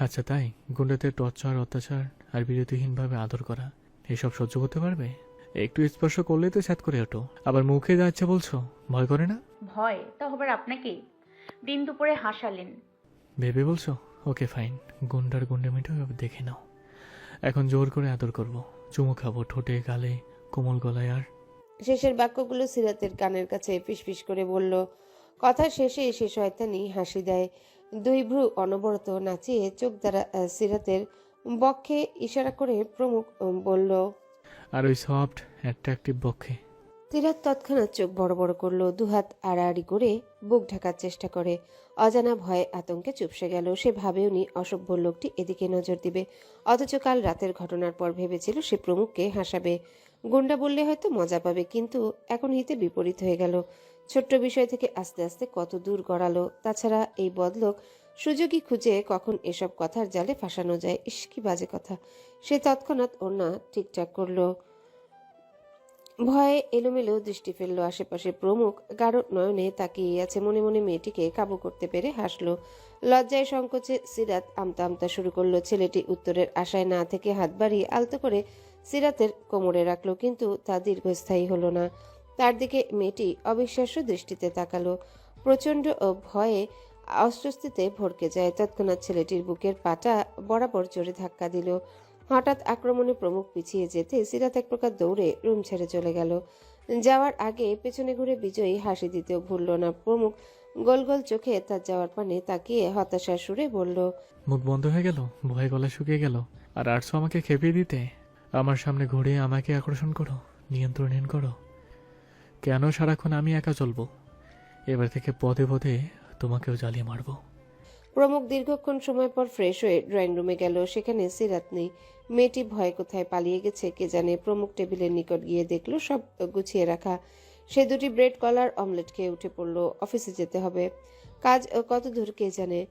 আচ্ছা তাই? গুন্ডাদের টর্চার অত্যাচার আর বিরতিহীনভাবে আদর করা এসব সহ্য করতে পারবে? একটু স্পর্শ করলেই তো স্যাত করে ওঠো। আবার মুখে যাচ্ছে বলছো ভয় করে না? ভয়? তা হবার আপনাকেই দিন দুপুরে হাসালেন। ভেবে বলছো? Okay fine. গুন্ডার গুন্ডামিটা দেখে নাও। এখন জোর করে আদর করব। চুমু খাব ঠোঁটে গালে কোমল গলায় আর শেষের বাক্যগুলো সিরাতের কানের কাছে ফিসফিস করে বলল কথা শেষে শেষ সে শয়তানি হাসি দেয়। দুই ভ্রু অনবরত নাচিয়ে চোখ দ্বারা সিরাতের বক্ষে ইশারা করে প্রমুখ বলল আর ওই সফট অ্যাট্রাকটিভ বক্ষে। সিরাত তৎক্ষণাৎ চোখ বড় বড় করল দুহাত আড়াআড়ি করে বুক ঢাকার চেষ্টা করে। অজানা ভয়ে আতঙ্কে চুপসে গেল। সে ভাবেওনি অসভ্য লোকটি এদিকে নজর দিবে। অথচ কাল রাতের ঘটনার পর ভেবেছিল সে প্রমুখকে হাসাবে। গুন্ডা বললে হয়তো মজা পাবে কিন্তু এখন হিতে বিপরীত হয়ে গেল। ছোট্ট বিষয় থেকে আস্তে আস্তে কত দূর গড়ালো, তাছাড়া এই বদলোক সুযোগই খুঁজে কখন এসব কথার জালে ফাঁসানো যায়, ইস, কি বাজে কথা। সে তৎক্ষণাৎ ওর না ঠিকঠাক করল। ভয়ে এলোমেলো দৃষ্টি ফেলল আশেপাশে প্রমুখ। গাঢ় নয়নে তাকিয়ে আছে মনে মনে মেয়েটিকে কাবু করতে পেরে হাসলো। লজ্জায় সংকোচে সিরাত আমতা আমতা শুরু করল। ছেলেটি উত্তরের আশায় না থেকে হাত বাড়িয়ে আলতো করে সিরাতের কোমরে রাখল, কিন্তু তা দীর্ঘস্থায়ী হলো না। তার দিকে মেয়েটি অবিশ্বাস্য দৃষ্টিতে তাকালো। প্রচণ্ড ভয়ে অস্বস্তিতে ভরকে যায়। তৎক্ষণাৎ ছেলেটির বুকের পাটা বরাবর জোরে ধাক্কা দিল। হঠাৎ আক্রমণে প্রমুখ পিছিয়ে যেতে সিরাত এক প্রকার দৌড়ে রুম ছেড়ে চলে গেল। যাওয়ার আগে পেছনে ঘুরে বিজয়ী হাসি দিতেও ভুলল না। প্রমুখ গোল গোল চোখে তার যাওয়ার পানে তাকিয়ে হতাশার সুরে বলল, মুখ বন্ধ হয়ে গেল? ভয়ে গলা শুকিয়ে গেল? আর আটশো আমাকে খেপিয়ে দিতে? আমার সামনে ঘুরে আমাকে আকর্ষণ করো, নিয়ন্ত্রণহীন করো। কেন সারাক্ষণ আমি একা চলবো? এবার থেকে পদে পদে তোমাকেও জ্বালিয়ে মারবো। প্রমুখ দীর্ঘক্ষণ সময় পর ফ্রেশ হয়ে ড্রয়িং রুমে গেল। সেখানে সিরাত নেই। মেয়েটি ভয়ে কোথায় পালিয়ে গেছে কে জানে প্রমুখ টেবিলের নিকট গিয়ে দেখল, সব গুছিয়ে রাখা। সে দুটি ব্রেড কলার অমলেট খেয়ে উঠে পড়ল। অফিসে যেতে হবে। কাজ কত দূর কে জানে?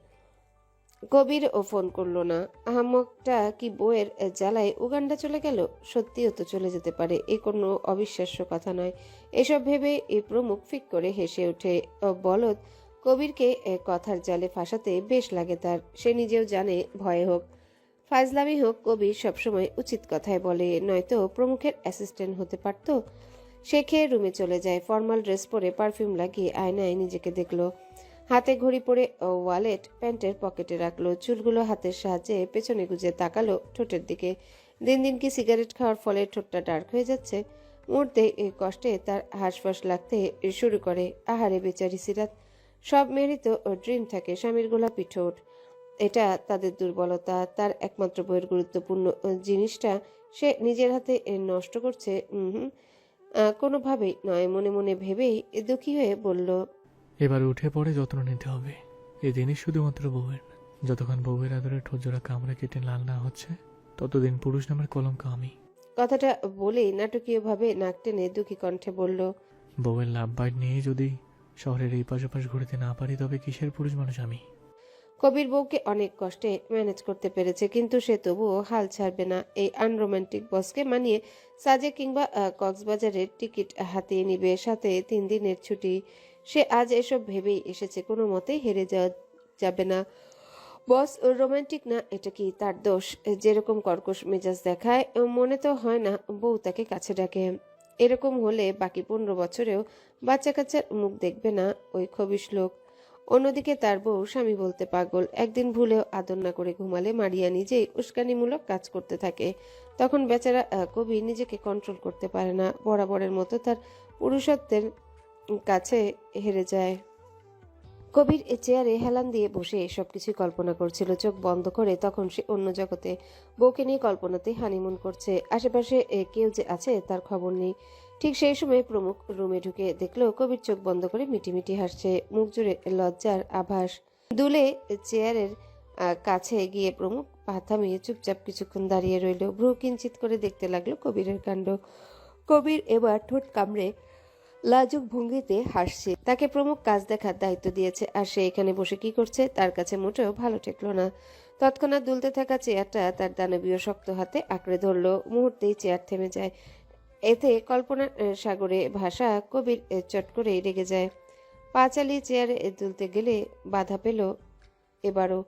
কবির ও ফোন করল না। আহমকটা কি বইয়ের জ্বালায় উগান্ডা চলে গেল? সত্যিও তো চলে যেতে পারে, এ কোনো অবিশ্বাস্য কথা নয়। এসব ভেবে এ প্রমুখ ফিক করে হেসে ওঠে। বলদ, কবিরকে কথার জালে ফাঁসাতে বেশ লাগে তার, সে নিজেও জানে ভয়ে হোক। ফাজলামি হোক, কবির সবসময় উচিত কথায় বলে, নয়তো প্রমুখের অ্যাসিস্ট্যান্ট হতে পারত। সে খেয়ে রুমে চলে যায়, ফর্মাল ড্রেস পরে পারফিউম লাগিয়ে আয়নায় নিজেকে দেখল। হাতে ঘড়ি পরে ওয়ালেট প্যান্টের পকেটে রাখল। চুলগুলো হাতের সাহায্যে পেছনে গুজে তাকালো ঠোঁটের দিকে। দিন দিন কি সিগারেট খাওয়ার ফলে ঠোঁটটা ডার্ক হয়ে যাচ্ছে? মুহূর্তে এই কষ্টে তার হাঁসফাঁস লাগতে শুরু করে। আহারে বেচারি সিরাত। সব মেয়েরই তো ড্রিম থাকে, স্বামীর গোলাপি ঠোঁট এটা তাদের দুর্বলতা। তার একমাত্র বইয়ের গুরুত্বপূর্ণ জিনিসটা সে নিজের হাতে নষ্ট করছে। কোনোভাবেই নয়, মনে মনে ভেবেই দুঃখী হয়ে বলল এবার উঠে পড়ে যত্ন নিতে হবে। এই জিনিস শুধুমাত্র বউয়ের। যতক্ষণ বউয়ের আদরে ঠোঁজোড়া কামড়ে কেটে লাল না হচ্ছে ততদিন পুরুষ নামের কলঙ্ক আমি। কথাটা বলেই নাটকীয়ভাবে নাক টেনে দুঃখী কণ্ঠে বলল বউয়ের লাভ বাইট নিয়ে যদি শহরের এই পাশাপাশ ঘুরতে না পারি তবে কিসের পুরুষ মানুষ আমি? কবির বউকে অনেক কষ্টে ম্যানেজ করতে পেরেছে কিন্তু সে তবুও হাল ছাড়বে না। এই আনরোমান্টিক বসকে মানিয়ে সাজে কিংবা কক্সবাজারের টিকিট হাতিয়ে নিবে সাথে তিন দিনের ছুটি। সে আজ এসব ভেবেই এসেছে, কোনো মতেই হেরে যাওয়া যাবে না। বস রোমান্টিক না, এটা কি তার দোষ? যেরকম কর্কশ মেজাজ দেখায় মনে তো হয় না বউ তাকে কাছে ডাকে। এরকম হলে বাকি পনেরো বছরেও বাচ্চা কাচ্চার মুখ দেখবে না ওই খবিশ লোক। অন্যদিকে তার বউ স্বামী বলতে পাগল। একদিন ভুলেও আদর না করে ঘুমালে মারিয়া নিজেই উস্কানিমূলক কাজ করতে থাকে। তখন বেচারা কবি নিজেকে কন্ট্রোল করতে পারে না। বরাবরের মতো তার পুরুষত্বের কাছে হেরে যায়। কবির চেয়ারে হেলান দিয়ে বসে সবকিছু কল্পনা করছিল। চোখ বন্ধ করে তখন সে অন্য জগতে বউকে নিয়ে কল্পনাতে হানিমুন করছে। আশেপাশে কেউ যে আছে তার খবর নেই। ঠিক সেই সময় প্রমুখ রুমে ঢুকে দেখল কবির চোখ বন্ধ করে মিটিমিটি হাসছে। মুখ জুড়ে লজ্জার আভাস। দুলে চেয়ারের কাছে গিয়ে প্রমুখ পা থামিয়ে চুপচাপ কিছুক্ষণ দাঁড়িয়ে রইল। ভ্রু কিঞ্চিত করে দেখতে লাগল কবিরের কাণ্ড। কবির এবার ঠোঁট কামড়ে লাজুক ভঙ্গিতে হাসছে। তাকে প্রমুখ কাজ দেখার দায়িত্ব দিয়েছে, আর সে এখানে বসে কি করছে তার কাছে মোটেও ভালো ঠেকলো না। তৎক্ষণাৎ দুলতে থাকা চেয়ারটা তার দানবীয় শক্ত হাতে আঁকড়ে ধরলো। মুহূর্তেই চেয়ার থেমে যায়। এতে কল্পনা সাগরে ভাষা কবির চট করে রেগে যায়। পা চালিয়ে চেয়ারে দুলতে গেলে বাধা পেল এবারও।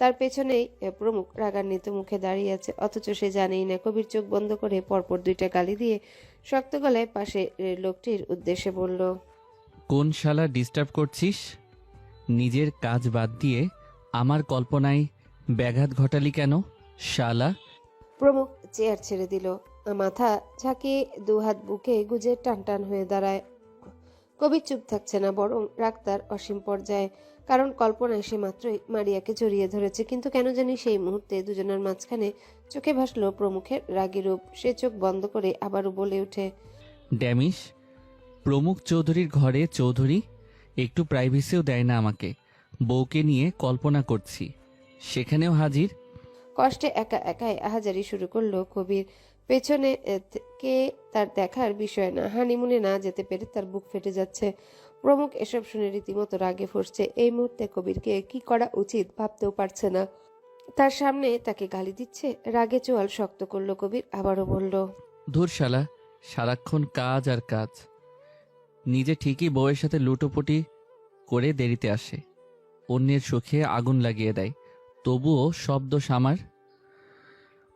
তার পেছনেই প্রমুখ রাগান্বিত মুখে দাঁড়িয়ে আছে অথচ সে জানেই না কবির চোখ বন্ধ করে পরপর দুইটা গালি দিয়ে শক্ত গলায় পাশে লোকটির উদ্দেশ্যে বলল কোন শালা ডিস্টার্ব করছিস? নিজের কাজ বাদ দিয়ে আমার কল্পনায় ব্যাঘাত ঘটালি কেন শালা? প্রমুখ চেয়ার ছেড়ে দিল মাথা ঝাঁকিয়ে দুহাত বুকে গুজে টান টান হয়ে দাঁড়ায়। কবির চুপ থাকছে না বরং রাগ তার অসীম পর্যায়ে কারণ কল্পনায় সে মাত্রই মারিয়াকে জড়িয়ে ধরেছে। কিন্তু কেন জানি সেই মুহূর্তে দুজনের মাঝখানে চোখে ভাসলো প্রমুখের রাগী রূপ। সে চোখ বন্ধ করে আবারও বলে ওঠে ড্যামিস প্রমুখ চৌধুরীর ঘরে চৌধুরী একটু প্রাইভেসিও দেয় না আমাকে। বউকে নিয়ে কল্পনা করছি। সেখানেও হাজির? কষ্টে একা একাই আহাজারি শুরু করল কবির। পেছনে কে তার দেখার বিষয় না। হানিমুনে না যেতে পেরে তার বুক ফেটে যাচ্ছে। প্রমুখ এসব শুনে রীতিমতো রাগে ফুসছে। এই মুহূর্তে কবিরকে কি করা উচিত ভাবতেও পারছে না। তার সামনে তাকে গালি দিচ্ছে। রাগে চোয়াল শক্ত করল কবির, আবারও বলল ধুর শালা সারাক্ষণ কাজ আর কাজ। নিজে ঠিকই বউয়ের সাথে লুটোপুটি করে দেরিতে আসে। অন্যের সুখে আগুন লাগিয়ে দেয়। তবুও সব দোষ আমার।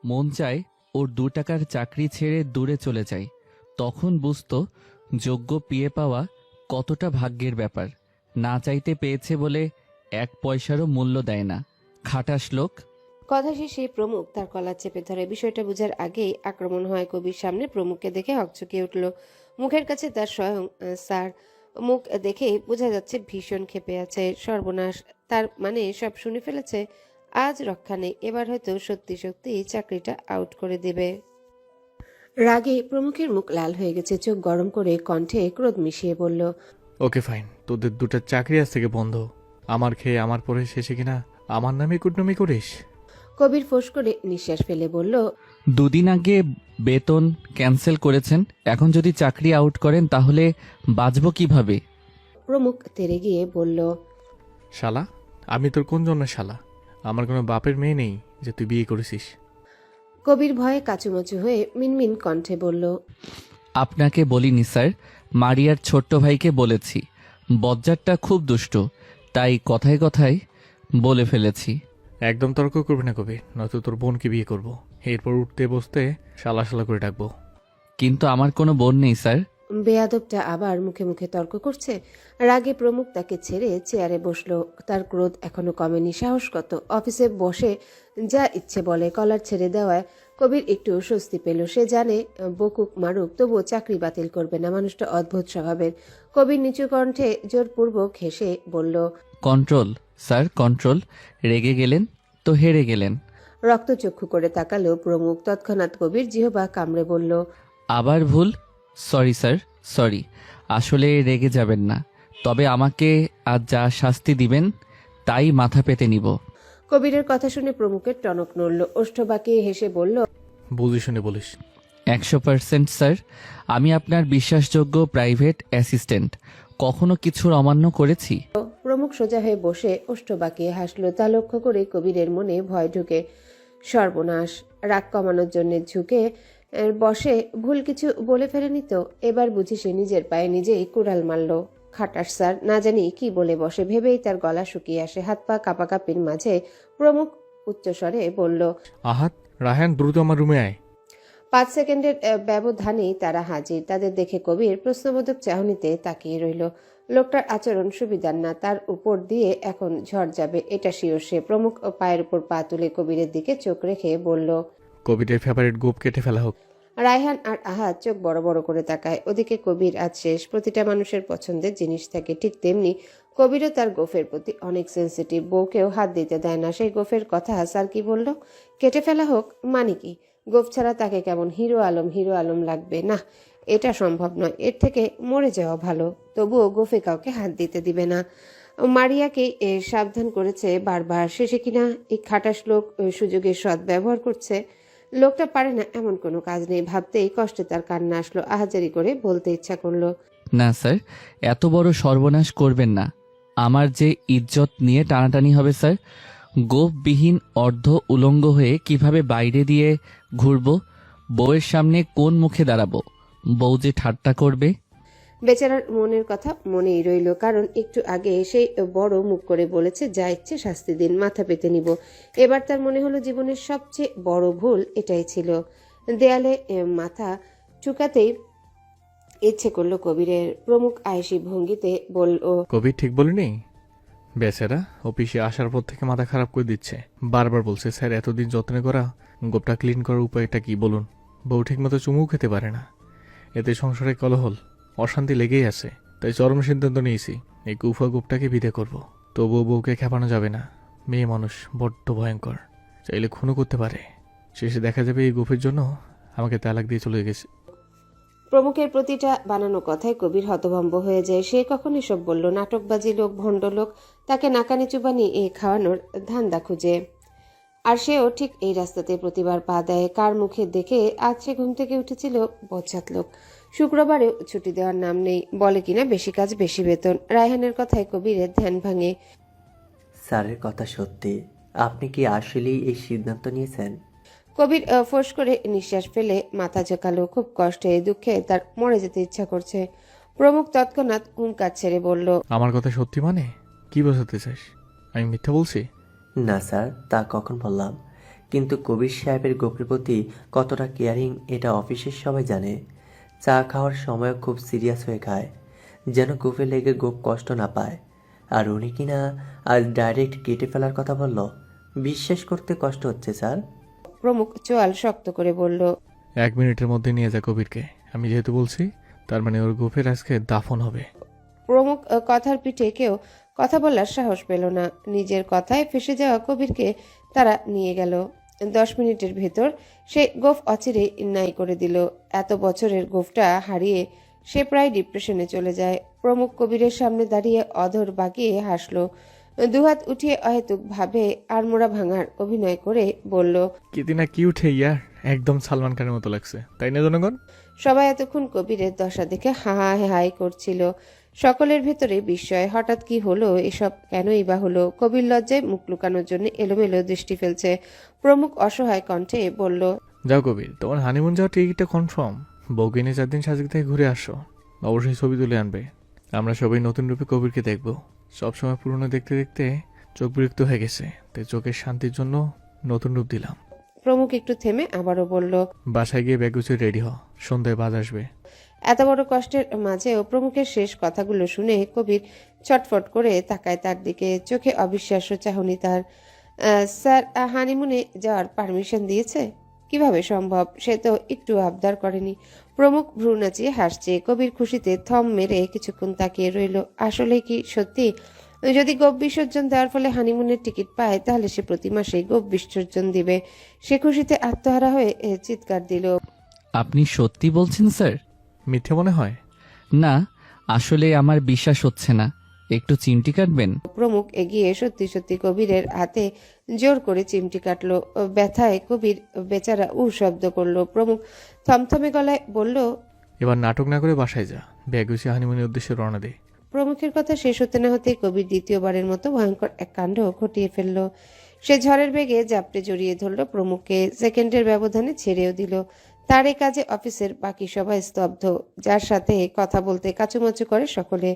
মন চায় ওর দু টাকার চাকরি ছেড়ে দূরে চলে যায়। তখন বুঝত যোগ্য পিয়ে পাওয়া কতটা ভাগ্যের ব্যাপার। না চাইতে পেয়েছে বলে এক পয়সারও মূল্য দেয় না। খাটাস লোক। কথা শেষে প্রমুখ তার কলা চেপে ধরে। বিষয়টা বুঝার আগেই আক্রমণ হয় কবির সামনে। প্রমুখকে দেখে হকচকিয়ে উঠল। মুখের কাছে তার স্বয়ং স্যার, মুখ দেখে বোঝা যাচ্ছে ভীষণ ক্ষেপে আছে। সর্বনাশ। তার মানে সব শুনে ফেলেছে, আজ রক্ষা নেই। এবার হয়তো সত্যি সত্যি চাকরিটা আউট করে দেবে। রাগে প্রমুখের মুখ লাল হয়ে গেছে চোখ গরম করে কণ্ঠে ক্রোধ মিশিয়ে বলল ওকে ফাইন। তোদের দুটো চাকরি আজ থেকে বন্ধ। আমার খেয়ে আমার পরে শেষে কিনা? আমার নামে কুটনামি করিস? কবির ফোঁস করে নিঃশ্বাস ফেলে বলল দুদিন আগে বেতন ক্যান্সেল করেছেন। এখন যদি চাকরি আউট করেন তাহলে বাঁচবো কীভাবে? প্রমুখ তেরে গিয়ে বলল শালা আমি তোর কোন জন্য শালা? আমার কোনো বাপের মেয়ে নেই যে তুই বিয়ে করেছিস। কবির ভয়ে কাচুমাচু হয়ে মিনমিন কণ্ঠে বলল আপনাকে বলিনি স্যার। মারিয়ার ছোট্ট ভাইকে বলেছি। বজ্জারটা খুব দুষ্ট তাই কথায় কথায় বলে ফেলেছি। একদম তর্ক করবি না কবি নয়তো তোর বোনকে বিয়ে করব। এরপর উঠতে বসতে শালা শালা করে ডাকবো। কিন্তু আমার কোনো বোন নেই স্যার। বেয়াদবটা আবার মুখে মুখে তর্ক করছে। রাগে প্রমুখ তাকে ছেড়ে চেয়ারে বসল। তার ক্রোধ এখনও কমেনি সাহস কত অফিসে বসে যা ইচ্ছে বলে কলার ছেড়ে দেওয়ায় কবির একটু স্বস্তি পেল। সে জানে বকুক মারুক তবুও চাকরি বাতিল করবে না মানুষটা অদ্ভুত স্বভাবের। কবির নিচু কণ্ঠে জোরপূর্বক হেসে বলল কন্ট্রোল স্যার কন্ট্রোল। রেগে গেলেন তো হেরে গেলেন। রক্তচক্ষু করে তাকালো প্রমুখ। তৎক্ষণাৎ কবির জিহবা কামড়ে বলল আবার ভুল? Sorry sir sorry. আসলে রেগে যাবেন না। তবে আমাকে আজ যা শাস্তি দিবেন তাই মাথা পেতে নিব। কবিরের কথা শুনে প্রমুখের টনক নড়ল। ওষ্ঠ বাঁকিয়ে হেসে বলল বুঝি শুনে বলিস। একশো পার্সেন্ট স্যার। আমি আপনার বিশ্বাসযোগ্য প্রাইভেট অ্যাসিস্ট্যান্ট। কখনো কিছুর অমান্য করেছি? প্রমুখ সোজা হয়ে বসে ওষ্ঠ বাঁকিয়ে হাসলো। তা লক্ষ্য করে কবিরের মনে ভয় ঢুকে। সর্বনাশ। রাগ কমানোর জন্য ঝুঁকে আহ, বসে ভুল কিছু বলে ফেলেনি তো। এবার বুঝি সে নিজের পায়ে নিজেই কুড়াল মারল। খাটার স্যার না জানি কি বলে বসে ভেবেই তার গলা শুকিয়ে আসে। হাত পা কাপাকাপির মাঝে প্রমুখ উচ্চস্বরে বলল আহাত রাহান দ্রুত আমার রুমে আয়। পাঁচ সেকেন্ডের ব্যবধানেই তারা হাজির। তাদের দেখে কবির প্রশ্নবোধক চাহনিতে তাকিয়ে রইল। লোকটার আচরণ সুবিধার না তার উপর দিয়ে এখন ঝড় যাবে এটা শিওর। সে প্রমুখ পায়ের উপর পা তুলে কবিরের দিকে চোখ রেখে বলল কবিরের ফেভারিট গোপ কেটে ফেলা হোক। রায়হান আর আহাদ চোখ বড় বড় করে তাকায়। ওদিকে কবির আজ শেষ। প্রতিটা মানুষের পছন্দের জিনিস থাকে। ঠিক তেমনি কবিরও তার গোফের প্রতি অনেক সেন্সিটিভ বউকেও হাত দিতে দেয় না। সেই গোফের কথা স্যার কি বলল? কেটে ফেলা হোক মানে কি? গোফ ছাড়া তাকে কেমন হিরো আলম হিরো আলম লাগবে? না এটা সম্ভব নয়। এর থেকে মরে যাওয়া ভালো। তবুও গোফে কাউকে হাত দিতে দিবে না। মারিয়াকে এ, সাবধান করেছে বারবার। শেষে কিনা এই খাটাস লোক সুযোগের সৎ ব্যবহার করছে। লোকটা পারে না এমন কোনো কাজ নেই। ভাবতেই কষ্টে তার কান্না আসলো। আহাজারি করে বলতে ইচ্ছা করল, না, স্যার, এত বড় সর্বনাশ করবেন না। আমার যে ইজ্জত নিয়ে টানাটানি হবে, স্যার, গোপবিহীন অর্ধ উলঙ্গ হয়ে কীভাবে বাইরে দিয়ে ঘুরব, বউয়ের সামনে কোন মুখে দাঁড়াবো, বউ যে ঠাট্টা করবে বেচারার মনের কথা মনেই রইল, কারণ একটু আগে সেই বড় মুখ করে বলেছে, যা ইচ্ছে শাস্তি দিন, মাথা পেতে নিব। এবার তার মনে হলো জীবনের সবচেয়ে বড় ভুল এটাই ছিল। দেয়ালে মাথা চুকাতেই ইচ্ছে করল কবিরের। প্রমুখ আয়েসি ভঙ্গিতে বলল কবির ঠিক বলিনি? বেচারা, অফিসে আসার পর থেকে মাথা খারাপ করে দিচ্ছে। বারবার বলছে, স্যার, এতদিন যত্ন করা গোপটা ক্লিন করার উপায়টা কি বলুন? বউ ঠিক মতো চুমু খেতে পারে না। এতে সংসারে কলহল অশান্তি লেগেই আছে, তাই চরম সিদ্ধান্ত নিয়েছি, এই কুফা গোপটাকে বিদে করব। তবুও বউকে খেপানো যাবে না। মেয়ে মানুষ বড্ড ভয়ঙ্কর। চাইলে খুনও করতে পারে। শেষে দেখা যাবে এই গুফের জন্য আমাকে তালাক দিয়ে চলে গেছে। প্রমুখের প্রতিটা বানানো কথায় কবির হতভম্ব হয়ে যায়। সে কখন এসব বলল নাটকবাজি লোক, ভণ্ড লোক, তাকে নাকানি চুবানি এ খাওয়ানোর ধান্দা খুঁজে। আর সেও ঠিক এই রাস্তাতে প্রতিবার পা দেয়। কার মুখে দেখে আজ সে ঘুম থেকে উঠেছিল বচ্চাত লোক। শুক্রবারেও ছুটি দেওয়ার নাম নেই। বলে কিনা বেশি কাজ বেশি বেতন। রায়হানের কথায় কবিরের ধ্যান ভাঙে। স্যারের কথা সত্যি। আপনি কি আসলেই এই সিদ্ধান্ত নিয়েছেন? কবির ফোঁস করে নিঃশ্বাস ফেলে মাথা ঝোঁকালো। খুব কষ্টে দুঃখে তার মরে যেতে ইচ্ছা করছে। প্রমুখ তৎক্ষণাৎ হুঙ্কার ছেড়ে বলল আমার কথা সত্যি মানে? কি বোঝাতে চাস? আমি মিথ্যা বলছি? না স্যার তা কখন বললাম? কিন্তু কবির সাহেবের গোপের প্রতি কতটা কেয়ারিং এটা অফিসের সবাই জানে। চা খাওয়ার সময় খুব সিরিয়াস হয়ে খায় যেন গোপে লেগে গোপ কষ্ট না পায়। আর উনি কিনা আজ ডাইরেক্ট কেটে ফেলার কথা বলল? বিশ্বাস করতে কষ্ট হচ্ছে স্যার। প্রমুখ চোয়াল শক্ত করে বলল এক মিনিটের মধ্যে নিয়ে যা কবিরকে। আমি যেহেতু বলছি তার মানে ওর গোফের আজকে দাফন হবে। প্রমুখ কথার পিঠে কেউ কথা বলার সাহস পেল না। নিজের কথায় ফেসে যাওয়া কবিরকে তারা নিয়ে গেল। দশ মিনিটের ভেতর সে গোফ অচিরে নাই করে দিল। এত বছরের গোফটা হারিয়ে সে প্রায় ডিপ্রেশনে চলে যায়। প্রমুখ কবিরের সামনে দাঁড়িয়ে অধর বাগিয়ে হাসলো। দুহাত উঠিয়ে অহেতুক ভাবে আড়মোড়া ভাঙার অভিনয় করে বলল কিদিনা কি উঠে ইয়ার? একদম সালমান খানের মতো লাগছে। তাই না জনগণ? সবাই এতক্ষণ কবিরের দশা দেখে হা হা হাই করছিল। সকলের ভেতরে বিস্ময়। হঠাৎ কি হলো? এসব কেনই বা হলো? কবির লজ্জায় মুখ লুকানোর জন্য এলোমেলো দৃষ্টি ফেলছে। প্রমুখ অসহায় কণ্ঠে বলল যাও কবির তোমার হানিমুন যাওয়ার টিকিটটা কনফার্ম বউকে নিয়ে চার দিন সাজিক থেকে ঘুরে আসো। অবশ্যই ছবি তুলে আনবে। আমরা সবাই নতুন রূপে কবিরকে দেখব। সবসময় পুরনো দেখতে দেখতে চোখ বিরক্ত হয়ে গেছে তাই চোখের শান্তির জন্য নতুন রূপ দিলাম। প্রমুখ একটু থেমে আবারও বলল বাসায় গিয়ে ব্যাগ গুছিয়ে রেডি হ। সন্ধ্যায় বাজ আসবে। এত বড় কষ্টের মাঝেও প্রমুখের শেষ কথাগুলো শুনে কবির ছটফট করে তাকায় তার দিকে। চোখে অবিশ্বাস্য চাহনি তার। স্যার হানিমুনে যাওয়ার পারমিশন দিয়েছে? কীভাবে সম্ভব? সে তো একটু আবদার করেনি। প্রমুখ ভ্রু নাচিয়ে হাসছে। কবির খুশিতে থম মেরে কিছুক্ষণ তাকিয়ে রইল। আসলে কি সত্যি? যদি গোপ বিসর্জন দেওয়ার ফলে হানিমুনের টিকিট পায়, তাহলে সে প্রতি মাসেই গোপ বিসর্জন দিবে। সে খুশিতে আত্মহারা হয়ে চিৎকার দিল। আপনি সত্যি বলছেন, স্যার? মিথ্যে মনে হয়? না আসলে আমার বিশ্বাস হচ্ছে না। একটু চিমটি কাটবেন? প্রমুখ এগিয়ে সত্যি সত্যি কবিরের হাতে জোর করে চিমটি কাটলো। ব্যথায় কবির বেচারা উ শব্দ করল। প্রমুখ থমথমে গলায় বলল এবার নাটক না করে বাসায় যা। ব্যাগ গুছিয়ে হানিমুনের উদ্দেশ্যে রওনা দে। প্রমুখের কথা শেষ হতে না হতেই কবির দ্বিতীয়বারের মতো ভয়ঙ্কর এক কাণ্ড ঘটিয়ে ফেলল। সে ঝড়ের বেগে জাপটে জড়িয়ে ধরলো প্রমুখকে। সেকেন্ডের ব্যবধানে ছেড়েও দিল। তার এই কাজে অফিসের বাকি সবাই স্তব্ধ, যার সাথে কথা বলতে কাচুমাচু করে সকলে।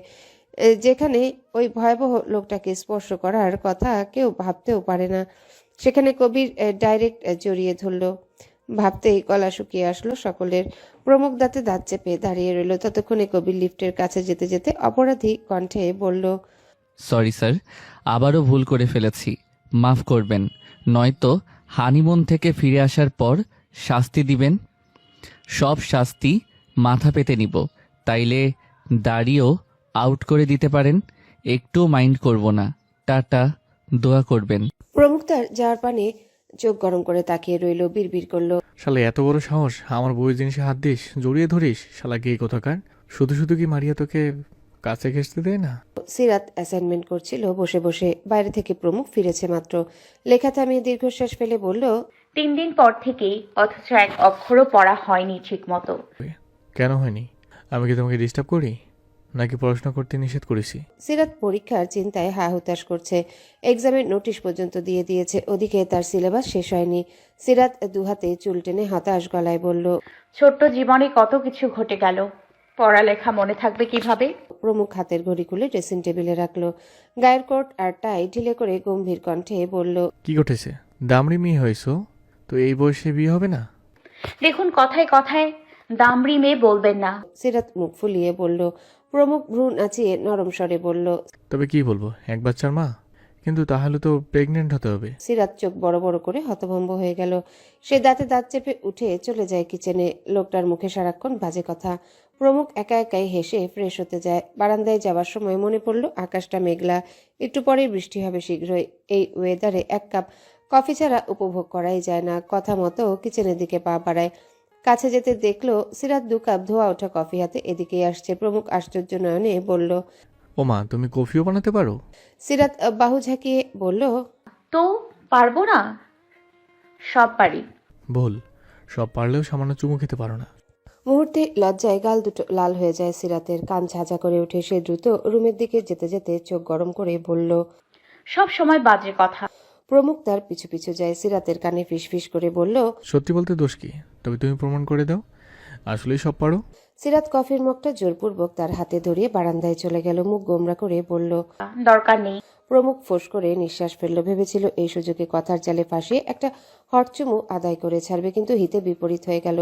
যেখানে ওই ভয়াবহ লোকটাকে স্পর্শ করার কথা কেউ ভাবতেও পারে না। সেখানে কবির ডাইরেক্ট জড়িয়ে ধরলো। ভাবতেই গলা শুকিয়ে আসলো সকলের। প্রমুখ দাঁতে দাঁত চেপে দাঁড়িয়ে রইল। ততক্ষণে কবির লিফটের কাছে যেতে যেতে অপরাধী কণ্ঠে বলল, সরি স্যার, আবারও ভুল করে ফেলেছি। মাফ করবেন। নয়তো হানিমুন থেকে ফিরে আসার পর শাস্তি দিবেন সব শাস্তি মাথা পেতে নিব। তাইলে দাড়িও আউট করে দিতে পারেন। একটু মাইন্ড করব না। টাটা দোয়া করবেন। প্রমুক্তার যার যাওয়ার পানে চোখ গরম করে তাকিয়ে রইল বিড়বিড় করল। শালা এত বড় সাহস আমার বউয়ের জিনিসে হাত দিস জড়িয়ে ধরিস শালা গিয়ে কোথাকার? শুধু শুধু কি মারিয়া তোকে কাছে ঘেসতে দেয় না? সিরাত অ্যাসাইনমেন্ট করছিল বসে বসে বাইরে থেকে প্রমুখ ফিরেছে মাত্র। লেখা থামিয়ে দীর্ঘশ্বাস ফেলে বলল তিন দিন পর থেকেই অথচ এক অক্ষরও পড়া হয়নি ঠিক মতো কেন হয়নি? আমি কি তোমাকে ডিস্টার্ব করি? নাকি পড়াশোনা করতে নিষেধ করেছি? সিরাত পরীক্ষার চিন্তায় হা হুতাশ করছে। এক্সামের নোটিশ পর্যন্ত দিয়ে দিয়েছে ওদিকে তার সিলেবাস শেষ হয়নি। সিরাত দুহাতে চুল টেনে হতাশ গলায় বলল ছোট্ট জীবনে কত কিছু ঘটে গেল। পড়ালেখা মনে থাকবে কীভাবে? প্রমুখ হাতের ঘড়ি খুলে ড্রেসিং টেবিলে রাখল। গায়ের কোট আর টাই ঢিলে করে গম্ভীর কণ্ঠে বলল কি ঘটেছে? দামড়ি মেয়ে হয়েছো? তো এই বয়সে বিয়ে হবে না? দেখুন কথায় কথায় দামড়ি মেয়ে বলবেন না। সিরাত মুখ ফুলিয়ে বলল প্রমুখ ভ্রু নাচিয়ে নরম স্বরে বলল তবে কি বলব এক বাচ্চার মা? কিন্তু তাহলে তো প্রেগনেন্ট হতে হবে। সিরাত চোখ বড় বড় করে হতভম্ব হয়ে গেল। সে দাঁতে দাঁত চেপে উঠে চলে যায় কিচেনে। লোকটার মুখে সারাক্ষণ বাজে কথা। প্রমুখ একা একাই হেসে ফ্রেশ হতে যায়। বারান্দায় যাওয়ার সময় মনে পড়ল আকাশটা মেঘলা। একটু পরেই বৃষ্টি হবে শীঘ্রই। এই ওয়েদারে এক কাপ কফি ছাড়া উপভোগ করাই যায় না। কথা মতো কিচেনের দিকে পা বাড়ায়। কাছে যেতে দেখল সিরাত দু কাপ ধোয়া ওঠা কফি হাতে এদিকেই আসছে। প্রমুখ আশ্চর্য নয়নে বলল ও মা তুমি কফিও বানাতে পারো? সিরাত বাহু ঝাঁকিয়ে বলল তো পারব না? সব পারি। ভুল সব পারলেও সামান্য চুমু খেতে পারো না। মুহূর্তে লজ্জায় গাল দুটো লাল হয়ে যায় সিরাতের। কান ঝাঁঝা করে উঠে সে দ্রুত রুমের দিকে যেতে যেতে চোখ গরম করে বলল সব সময় বাজে কথা। প্রমুখ তার পিছু পিছু যায়। সিরাতের কানে ফিসফিস করে বলল সত্যি বলতে দোষ কি? তবে তুমি প্রমাণ করে দাও। আসলেই সব পারো? সিরাত কফির মগটা জোরপূর্বক তার হাতে ধরিয়ে বারান্দায় চলে গেল। মুখ গোমরা করে বলল দরকার নেই। প্রমুখ ফোঁস করে নিঃশ্বাস ফেলল। ভেবেছিল এই সুযোগে কথার জালে ফাঁসিয়ে একটা হটচুমু আদায় করে ছাড়বে, কিন্তু হিতে বিপরীত হয়ে গেল।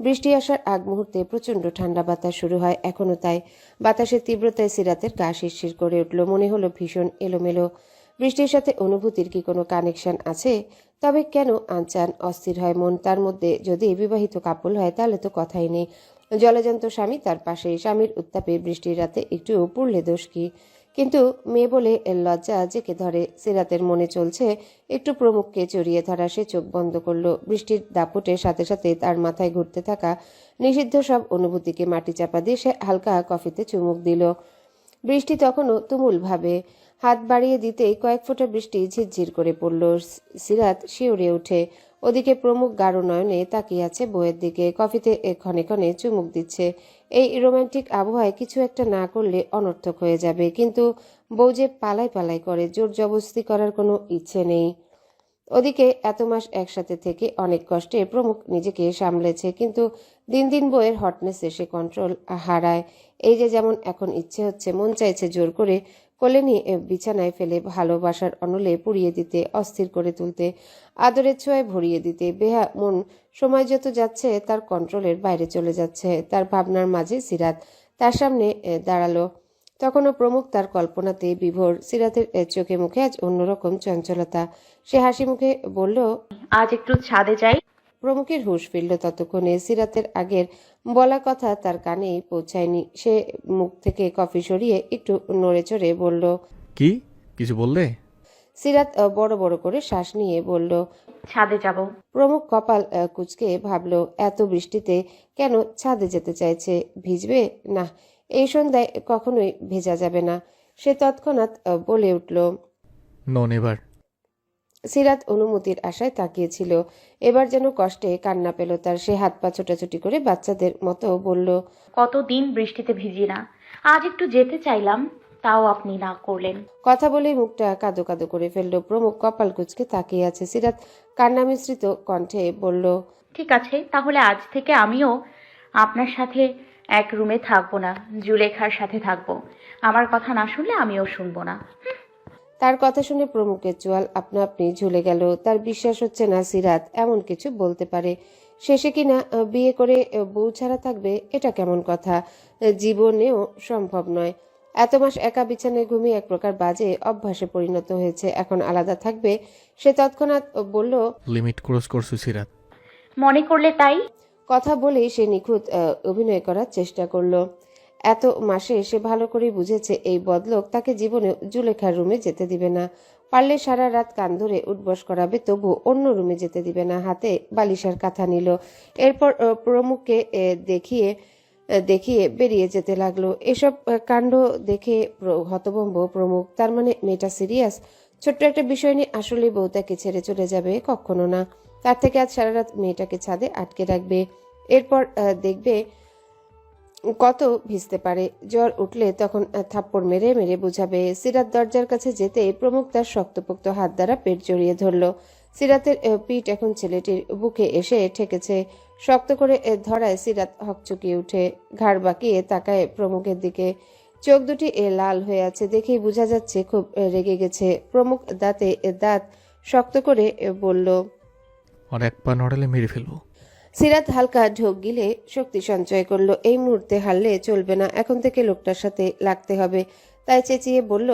বৃষ্টি আসার আগ মুহূর্তে প্রচণ্ড ঠান্ডা বাতাস শুরু হয়। এখনও তাই বাতাসের তীব্রতায় সিরাতের গা শিরশির করে উঠল। মনে হলো ভীষণ এলোমেলো। বৃষ্টির সাথে অনুভূতির কি কোনো কানেকশন আছে? তবে কেন আনচান অস্থির হয় মন? তার মধ্যে যদি বিবাহিত কাপল হয়, তাহলে তো কথাই নেই। জলজন্ত স্বামী তার পাশে। স্বামীর উত্তাপে বৃষ্টির রাতে একটু পড়লে দোষ কি? কিন্তু মেয়ে বলে লজ্জা জেকে ধরে, সিরাতের মনে চলছে, একটু প্রমুখকে জড়িয়ে ধরা সে চোখ বন্ধ করল। বৃষ্টির দাপটের সাথে সাথে তার মাথায় ঘুরতে থাকা নিষিদ্ধ সব অনুভূতিকে মাটি চাপা দিয়ে সে হালকা কফিতে চুমুক দিল। বৃষ্টি তখনও তুমুলভাবে হাত বাড়িয়ে দিতেই কয়েক ফোঁটা বৃষ্টি ঝিরঝির করে পড়ল। সিরাত শিউরে ওঠে ওদিকে প্রমুখ গাঢ় নয়নে তাকিয়ে আছে বইয়ের দিকে। কফিতে ক্ষণে ক্ষণে চুমুক দিচ্ছে। এই রোমান্টিক আবহাওয়ায় কিছু একটা না করলে অনর্থক হয়ে যাবে। কিন্তু বউ যে পালাই পালাই করে, জোর জবস্তি করার কোনো ইচ্ছে নেই। ওদিকে এত মাস একসাথে থেকে অনেক কষ্টে প্রমুখ নিজেকে সামলেছে, কিন্তু দিন দিন বইয়ের হটনেস এসে কন্ট্রোল হারায়। এই যে যেমন এখন ইচ্ছে হচ্ছে, মন চাইছে জোর করে কোলে নিয়ে বিছানায় ফেলে ভালোবাসার অনলে পুড়িয়ে দিতে, অস্থির করে তুলতে, আদরের ছোঁয়ায় ভরিয়ে দিতে, বেহা মন সময় যত যাচ্ছে তার কন্ট্রোলের বাইরে চলে যাচ্ছে। তার ভাবনার মাঝে সিরাত তার সামনে দাঁড়াল। তখনও প্রমুখ তার কল্পনাতে বিভোর। সিরাতের চোখে মুখে আজ অন্যরকম চঞ্চলতা। সে হাসি মুখে বলল, আজ একটু ছাদে যাই। প্রমুখের হুঁশ ফিরল ততক্ষণে। সিরাতের আগের বলা কথা তার কানে পৌঁছায়নি। সে মুখ থেকে কফি সরিয়ে একটু নড়ে চড়ে বলল কি? কিছু বললে? সিরাত বড় বড় করে শ্বাস নিয়ে বলল ছাদে যাব। প্রমুখ কপাল কুচকে ভাবল এত বৃষ্টিতে কেন ছাদে যেতে চাইছে? ভিজবে? না এই সন্ধ্যায় কখনোই ভেজা যাবে না। সে তৎক্ষণাৎ বলে উঠল নন এবার। সিরাত অনুমতির আশায় তাকিয়েছিল। এবার যেন কষ্টে কান্না পেল তার সে হাত পা ছোটাছুটি করে বাচ্চাদের মতো বলল কতদিন বৃষ্টিতে ভিজি না। আজ একটু যেতে চাইলাম তাও আপনি না করলেন। কথা বলে মুখটা কাদো কাদো করে ফেলল। প্রমুখ কপাল কুচকে তাকিয়ে আছে সিরাত। কান্না মিশ্রিত কণ্ঠে বলল ঠিক আছে তাহলে আজ থেকে আমিও আপনার সাথে এক রুমে থাকব না জুলেখার সাথে থাকব। আমার কথা না শুনলে আমিও শুনব না। তার কথা শুনে প্রমুখের চোয়াল আপনা আপনি ঝুলে গেল। তার বিশ্বাস হচ্ছে না সিরাত এমন কিছু বলতে পারে। শেষে কিনা বিয়ে করে বউ ছাড়া থাকবে এটা কেমন কথা? জীবনেও সম্ভব নয়। এত মাস একা বিছানায় ঘুমিয়ে এক প্রকার বাজে অভ্যাসে পরিণত হয়েছে। এখন আলাদা থাকবে। সে তৎক্ষণাৎ বলল লিমিট ক্রস করছ সিরাত। মনে করলে তাই? কথা বলেই সে নিখুঁত অভিনয় করার চেষ্টা করল। এত মাসে সে ভালো করেই বুঝেছে এই বদলোক তাকে জীবনে জুলেখার রুমে যেতে দিবে না। পারলে সারা রাত কান ধরে উঠবস করাবে তবু অন্য রুমে যেতে দিবে না। হাতে বালিশার কাঁথা নিল। এরপর প্রমুখকে দেখিয়ে দেখিয়ে বেরিয়ে যেতে লাগল। এসব কাণ্ড দেখে হতভম্ব প্রমুখ। তার মানে মেয়েটা সিরিয়াস? ছোট্ট একটা বিষয় নিয়ে আসলে বউ তাকে ছেড়ে চলে যাবে? কখনো না। তার থেকে আজ সারা রাত মেয়েটাকে ছাদে আটকে রাখবে। এরপর দেখবে কত ভিজতে পারে? জ্বর উঠলে তখন থাপ্পড় মেরে মেরে বুঝাবে। সিরাত দরজার কাছে যেতে প্রমুখ তার শক্তপোক্ত হাত দ্বারা পেট জড়িয়ে ধরল। সিরাতের পিঠ এখন ছেলেটির বুকে এসে ঠেকেছে। শক্ত করে ধরায় সিরাত হকচকিয়ে উঠে। ঘাড় বাঁকিয়ে তাকায় প্রমুখের দিকে। চোখ দুটি, এ, লাল হয়ে আছে দেখেই বোঝা যাচ্ছে খুব রেগে গেছে। প্রমুখ দাঁতে দাঁত শক্ত করে বলল, আর এক পা নড়ালে মেরে ফেলব। সিরাত হালকা ঢোক গিলে শক্তি সঞ্চয় করল। এই মুহূর্তে হারলে চলবে না। এখন থেকে লোকটার সাথে লাগতে হবে। তাই চেঁচিয়ে বলল